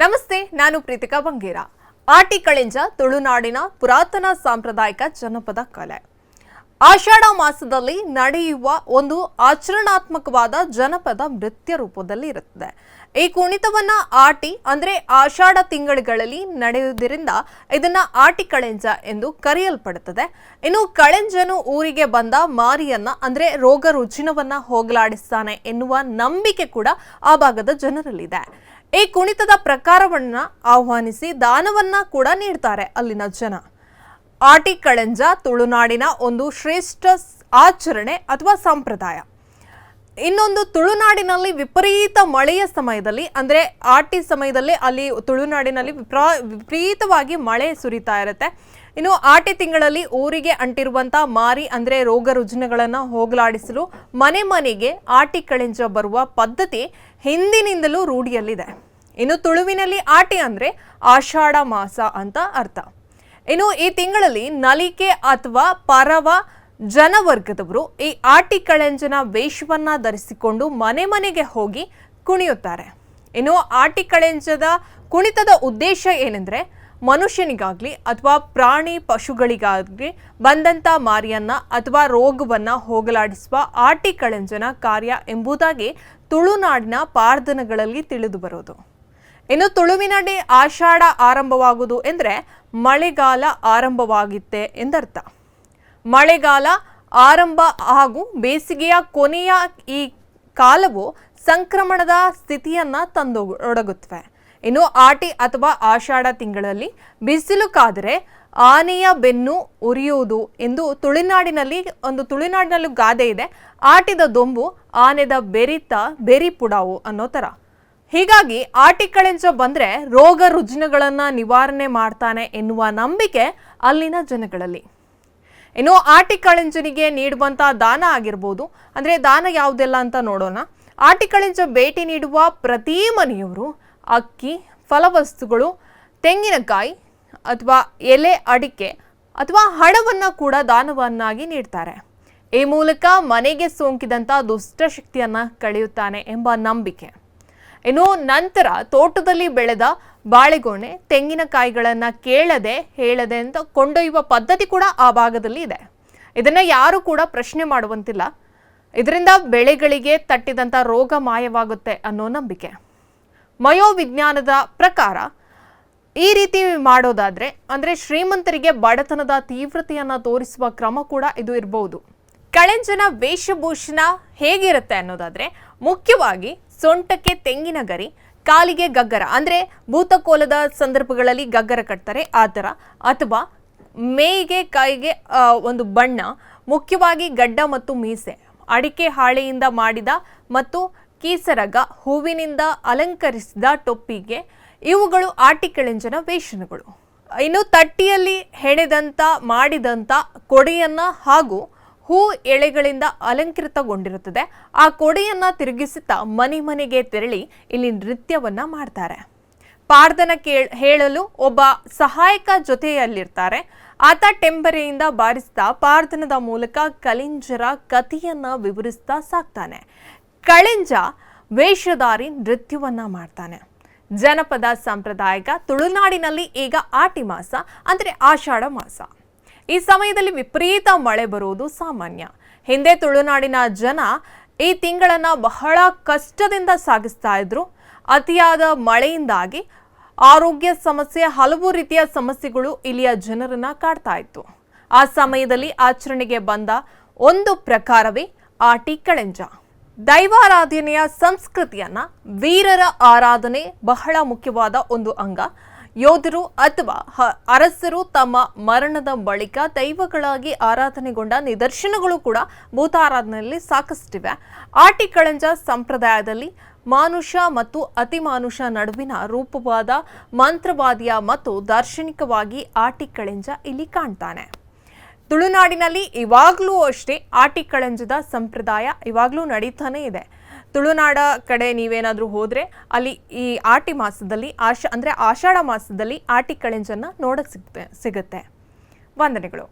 ನಮಸ್ತೆ, ನಾನು ಪ್ರೀತಿಕಾ ಬಂಗೇರ. ಆಟಿ ಕಳಿಂಜ ತುಳುನಾಡಿನ ಪುರಾತನ ಸಾಂಪ್ರದಾಯಿಕ ಜನಪದ ಕಲೆ. ಆಷಾಢ ಮಾಸದಲ್ಲಿ ನಡೆಯುವ ಒಂದು ಆಚರಣಾತ್ಮಕವಾದ ಜನಪದ ನೃತ್ಯ ರೂಪದಲ್ಲಿ ಇರುತ್ತದೆ. ಈ ಕುಣಿತವನ್ನ ಆಟಿ, ಅಂದ್ರೆ ಆಷಾಢ ತಿಂಗಳುಗಳಲ್ಲಿ ನಡೆಯುವುದರಿಂದ ಇದನ್ನ ಆಟಿ ಕಳೆಂಜ ಎಂದು ಕರೆಯಲ್ಪಡುತ್ತದೆ. ಇನ್ನು ಕಳೆಂಜನು ಊರಿಗೆ ಬಂದ ಮಾರಿಯನ್ನ, ಅಂದ್ರೆ ರೋಗ ರುಜಿನವನ್ನ ಹೋಗಲಾಡಿಸ್ತಾನೆ ಎನ್ನುವ ನಂಬಿಕೆ ಕೂಡ ಆ ಭಾಗದ ಜನರಲ್ಲಿದೆ. ಈ ಕುಣಿತದ ಪ್ರಕಾರವನ್ನ ಆಹ್ವಾನಿಸಿ ದಾನವನ್ನ ಕೂಡ ನೀಡ್ತಾರೆ ಅಲ್ಲಿನ ಜನ. ಆಟಿ ಕಳೆಂಜ ತುಳುನಾಡಿನ ಒಂದು ಶ್ರೇಷ್ಠ ಆಚರಣೆ ಅಥವಾ ಸಂಪ್ರದಾಯ. ಇನ್ನೊಂದು ತುಳುನಾಡಿನಲ್ಲಿ ವಿಪರೀತ ಮಳೆಯ ಸಮಯದಲ್ಲಿ, ಅಂದ್ರೆ ಆಟಿ ಸಮಯದಲ್ಲಿ ಅಲ್ಲಿ ತುಳುನಾಡಿನಲ್ಲಿ ವಿಪ್ರಾ, ವಿಪರೀತವಾಗಿ ಮಳೆ ಸುರಿತಾ ಇರುತ್ತೆ. ಇನ್ನು ಆಟಿ ತಿಂಗಳಲ್ಲಿ ಊರಿಗೆ ಅಂಟಿರುವಂತ ಮಾರಿ, ಅಂದ್ರೆ ರೋಗ ರುಜಿನಗಳನ್ನು ಹೋಗಲಾಡಿಸಲು ಮನೆ ಮನೆಗೆ ಆಟಿ ಕಳೆಂಜ ಬರುವ ಪದ್ಧತಿ ಹಿಂದಿನಿಂದಲೂ ರೂಢಿಯಲ್ಲಿದೆ. ಇನ್ನು ತುಳುವಿನಲ್ಲಿ ಆಟಿ ಅಂದ್ರೆ ಆಷಾಢ ಮಾಸ ಅಂತ ಅರ್ಥ. ಇನ್ನು ಈ ತಿಂಗಳಲ್ಲಿ ನಲಿಕೆ ಅಥವಾ ಪರವ ಜನವರ್ಗದವರು ಈ ಆಟಿ ಕಳೆಂಜನ ವೇಷವನ್ನ ಧರಿಸಿಕೊಂಡು ಮನೆ ಮನೆಗೆ ಹೋಗಿ ಕುಣಿಯುತ್ತಾರೆ. ಇನ್ನು ಆಟಿ ಕಳೆಂಜದ ಕುಣಿತದ ಉದ್ದೇಶ ಏನೆಂದ್ರೆ, ಮನುಷ್ಯನಿಗಾಗ್ಲಿ ಅಥವಾ ಪ್ರಾಣಿ ಪಶುಗಳಿಗಾಗ್ಲಿ ಬಂದಂತ ಮಾರಿಯನ್ನ ಅಥವಾ ರೋಗವನ್ನ ಹೋಗಲಾಡಿಸುವ ಆಟಿ ಕಳೆಂಜನ ಕಾರ್ಯ ಎಂಬುದಾಗಿ ತುಳುನಾಡಿನ ಪಾರ್ದನಗಳಲ್ಲಿ ತಿಳಿದು ಬರೋದು. ಇನ್ನು ತುಳುವಿನಡಿ ಆಷಾಢ ಆರಂಭವಾಗುವುದು ಎಂದರೆ ಮಳೆಗಾಲ ಆರಂಭವಾಗಿತ್ತೆ ಎಂದರ್ಥ. ಮಳೆಗಾಲ ಆರಂಭ ಹಾಗೂ ಬೇಸಿಗೆಯ ಕೊನೆಯ ಈ ಕಾಲವು ಸಂಕ್ರಮಣದ ಸ್ಥಿತಿಯನ್ನ ತಂದೊಡಗುತ್ತವೆ. ಇನ್ನು ಆಟಿ ಅಥವಾ ಆಷಾಢ ತಿಂಗಳಲ್ಲಿ ಬಿಸಿಲು ಕಾದರೆ ಆನೆಯ ಬೆನ್ನು ಉರಿಯುವುದು ಎಂದು ತುಳುನಾಡಿನಲ್ಲಿ, ಒಂದು ತುಳುನಾಡಿನಲ್ಲೂ ಗಾದೆ ಇದೆ. ಆಟಿದ ದೊಂಬು, ಆನೆದ ಬೆರಿತ, ಬೆರಿ ಪುಡಾವು ಅನ್ನೋ ಥರ ಹೀಗಾಗಿ ಆಟಿ ಕಳೆಂಚ ಬಂದ್ರೆ ರೋಗ ರುಜಿನಗಳನ್ನು ನಿವಾರಣೆ ಮಾಡ್ತಾನೆ ಎನ್ನುವ ನಂಬಿಕೆ ಅಲ್ಲಿನ ಜನಗಳಲ್ಲಿ. ಇನ್ನು ಆಟಿಕಳಿಂಜನಿಗೆ ನೀಡುವಂಥ ದಾನ ಆಗಿರ್ಬೋದು. ಅಂದ್ರೆ ದಾನ ಯಾವುದೆಲ್ಲ ಅಂತ ನೋಡೋಣ. ಆಟಿಕಳಿಂಜ ಭೇಟಿ ನೀಡುವ ಪ್ರತಿ ಮನೆಯವರು ಅಕ್ಕಿ, ಫಲವಸ್ತುಗಳು, ತೆಂಗಿನಕಾಯಿ ಅಥವಾ ಎಲೆ ಅಡಿಕೆ ಅಥವಾ ಹಣವನ್ನ ಕೂಡ ದಾನವನ್ನಾಗಿ ನೀಡ್ತಾರೆ. ಈ ಮೂಲಕ ಮನೆಗೆ ಸೋಂಕಿದಂತ ದುಷ್ಟಶಕ್ತಿಯನ್ನ ಕಳೆಯುತ್ತಾನೆ ಎಂಬ ನಂಬಿಕೆ. ಇನ್ನು ನಂತರ ತೋಟದಲ್ಲಿ ಬೆಳೆದ ಬಾಳೆಗೊನೆ ತೆಂಗಿನಕಾಯಿಗಳನ್ನು ಕೇಳದೆ, ಹೇಳದೆ ಅಂತ ಕೊಂಡೊಯ್ಯುವ ಪದ್ಧತಿ ಕೂಡ ಆ ಭಾಗದಲ್ಲಿ ಇದೆ. ಇದನ್ನ ಯಾರು ಕೂಡ ಪ್ರಶ್ನೆ ಮಾಡುವಂತಿಲ್ಲ. ಇದರಿಂದ ಬೆಳೆಗಳಿಗೆ ತಟ್ಟಿದಂಥ ರೋಗ ಮಾಯವಾಗುತ್ತೆ ಅನ್ನೋ ನಂಬಿಕೆ. ಮಯೋವಿಜ್ಞಾನದ ಪ್ರಕಾರ ಈ ರೀತಿ ಮಾಡೋದಾದ್ರೆ, ಅಂದ್ರೆ ಶ್ರೀಮಂತರಿಗೆ ಬಡತನದ ತೀವ್ರತೆಯನ್ನು ತೋರಿಸುವ ಕ್ರಮ ಕೂಡ ಇದು ಇರಬಹುದು ಕಳೆಂಜನ ವೇಷಭೂಷಣ ಹೇಗಿರುತ್ತೆ ಅನ್ನೋದಾದ್ರೆ, ಮುಖ್ಯವಾಗಿ ಸೊಂಟಕ್ಕೆ ತೆಂಗಿನ ಗರಿ, ಕಾಲಿಗೆ ಗಗ್ಗರ, ಅಂದ್ರೆ ಭೂತಕೋಲದ ಸಂದರ್ಭಗಳಲ್ಲಿ ಗಗ್ಗರ ಕಟ್ತಾರೆ, ಆ ಥರ. ಅಥವಾ ಮೇಯಿಗೆ ಕೈಗೆ ಒಂದು ಬಣ್ಣ, ಮುಖ್ಯವಾಗಿ ಗಡ್ಡ ಮತ್ತು ಮೀಸೆ. ಅಡಿಕೆ ಹಾಳೆಯಿಂದ ಮಾಡಿದ ಮತ್ತು ಕೀಸರಗ ಹೂವಿನಿಂದ ಅಲಂಕರಿಸಿದ ಟೊಪ್ಪಿಗೆ, ಇವುಗಳು ಆಟಿಕೆಳೆಂಜನ ವೇಷಣಗಳು. ಇನ್ನು ತಟ್ಟಿಯಲ್ಲಿ ಹೆಣೆದಂತ, ಮಾಡಿದಂತ ಕೊಡೆಯನ್ನ ಹಾಗೂ ಹೂ ಎಳೆಗಳಿಂದ ಅಲಂಕೃತಗೊಂಡಿರುತ್ತದೆ. ಆ ಕೊಡೆಯನ್ನ ತಿರುಗಿಸುತ್ತಾ ಮನೆ ಮನೆಗೆ ತೆರಳಿ ಇಲ್ಲಿ ನೃತ್ಯವನ್ನ ಮಾಡ್ತಾರೆ. ಪಾರ್ದನ ಕೇಳ್, ಹೇಳಲು ಒಬ್ಬ ಸಹಾಯಕ ಜೊತೆಯಲ್ಲಿರ್ತಾರೆ. ಆತ ಟೆಂಬರೆಯಿಂದ ಬಾರಿಸ್ತಾ ಪಾರ್ದನದ ಮೂಲಕ ಕಲಿಂಜರ ಕಥೆಯನ್ನ ವಿವರಿಸ್ತಾ ಸಾಕ್ತಾನೆ. ಕಳಿಂಜ ವೇಷಧಾರಿ ನೃತ್ಯವನ್ನ ಮಾಡ್ತಾನೆ. ಜನಪದ ಸಂಪ್ರದಾಯಕ ತುಳುನಾಡಿನಲ್ಲಿ ಈಗ ಆಟಿ ಮಾಸ ಅಂದರೆ ಆಷಾಢ ಮಾಸ. ಈ ಸಮಯದಲ್ಲಿ ವಿಪರೀತ ಮಳೆ ಬರುವುದು ಸಾಮಾನ್ಯ. ಹಿಂದೆ ತುಳುನಾಡಿನ ಜನ ಈ ತಿಂಗಳನ್ನ ಬಹಳ ಕಷ್ಟದಿಂದ ಸಾಗಿಸ್ತಾ ಇದ್ರು. ಅತಿಯಾದ ಮಳೆಯಿಂದಾಗಿ ಆರೋಗ್ಯ ಸಮಸ್ಯೆ, ಹಲವು ರೀತಿಯ ಸಮಸ್ಯೆಗಳು ಇಲ್ಲಿಯ ಜನರನ್ನ ಕಾಡ್ತಾ ಇತ್ತು. ಆ ಸಮಯದಲ್ಲಿ ಆಚರಣೆಗೆ ಬಂದ ಒಂದು ಪ್ರಕಾರವೇ ಆಟಿ ಕಳೆಂಜ. ದೈವಾರಾಧನೆಯ ಸಂಸ್ಕೃತಿಯನ್ನ ವೀರರ ಆರಾಧನೆ ಬಹಳ ಮುಖ್ಯವಾದ ಒಂದು ಅಂಗ. ಯೋಧರು ಅಥವಾ ಅರಸರು ತಮ್ಮ ಮರಣದ ಬಳಿಕ ದೈವಗಳಾಗಿ ಆರಾಧನೆಗೊಂಡ ನಿದರ್ಶನಗಳು ಕೂಡ ಭೂತಾರಾಧನೆಯಲ್ಲಿ ಸಾಕಷ್ಟಿವೆ. ಆಟಿ ಕಳಂಜ ಸಂಪ್ರದಾಯದಲ್ಲಿ ಮಾನುಷ ಮತ್ತು ಅತಿಮಾನುಷ ನಡುವಿನ ರೂಪವಾದ ಮಂತ್ರವಾದಿಯ ಮತ್ತು ದಾರ್ಶನಿಕವಾಗಿ ಆಟಿ ಕಳೆಂಜ ಇಲ್ಲಿ ಕಾಣ್ತಾನೆ. ತುಳುನಾಡಿನಲ್ಲಿ ಇವಾಗಲೂ ಅಷ್ಟೇ ಆಟಿ ಕಳಂಜದ ಸಂಪ್ರದಾಯ ಇವಾಗಲೂ ನಡೀತಾನೇ ಇದೆ. ತುಳುನಾಡ ಕಡೆ ನೀವೇನಾದರೂ ಹೋದರೆ ಅಲ್ಲಿ ಈ ಆಟಿ ಮಾಸದಲ್ಲಿ ಆಶ, ಅಂದರೆ ಆಷಾಢ ಮಾಸದಲ್ಲಿ ಆಟಿ ಕಳೆಂಜನ್ನು ನೋಡಕ್ಕೆ ಸಿಗುತ್ತೆ ಸಿಗುತ್ತೆ. ವಂದನೆಗಳು.